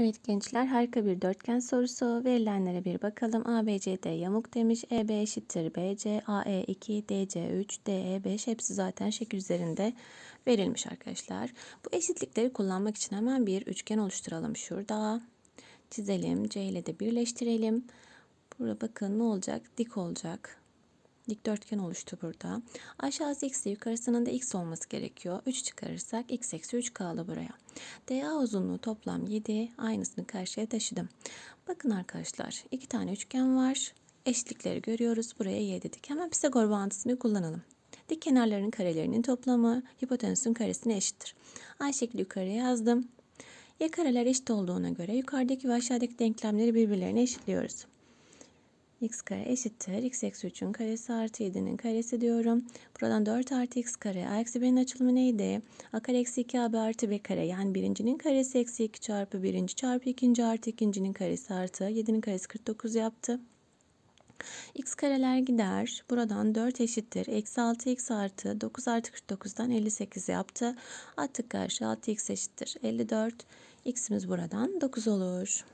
Evet gençler harika bir dörtgen sorusu. Verilenlere bir bakalım. ABCD yamuk demiş. EB eşittir BC, AE 2, DC 3, DE 5 hepsi zaten şekil üzerinde verilmiş arkadaşlar. Bu eşitlikleri kullanmak için hemen bir üçgen oluşturalım şurada. Çizelim. C ile de birleştirelim. Burada bakın ne olacak? Dik olacak. Dikdörtgen oluştu burada. Aşağısı x yukarısının da x olması gerekiyor. 3 çıkarırsak x eksi 3 kaldı buraya. DA uzunluğu toplam 7. Aynısını karşıya taşıdım. Bakın arkadaşlar iki tane üçgen var. Eşitlikleri görüyoruz. Buraya y dedik. Hemen Pisagor bağıntısını kullanalım. Dik kenarların karelerinin toplamı hipotenüsün karesine eşittir. Aynı şekilde yukarıya yazdım. Y kareler eşit olduğuna göre yukarıdaki ve aşağıdaki denklemleri birbirlerine eşitliyoruz x kare eşittir. x eksi 3'ün karesi artı 7'nin karesi diyorum. Buradan 4 artı x kare. A eksi 1'in açılımı neydi? A kare eksi 2 AB artı B kare. Yani birincinin karesi eksi 2 çarpı birinci çarpı ikinci artı ikincinin karesi artı 7'nin karesi 49 yaptı. x kareler gider. Buradan 4 eşittir. Eksi 6x artı 9 artı 49'dan 58 yaptı. Attık karşı 6x eşittir. 54. x'imiz buradan 9 olur.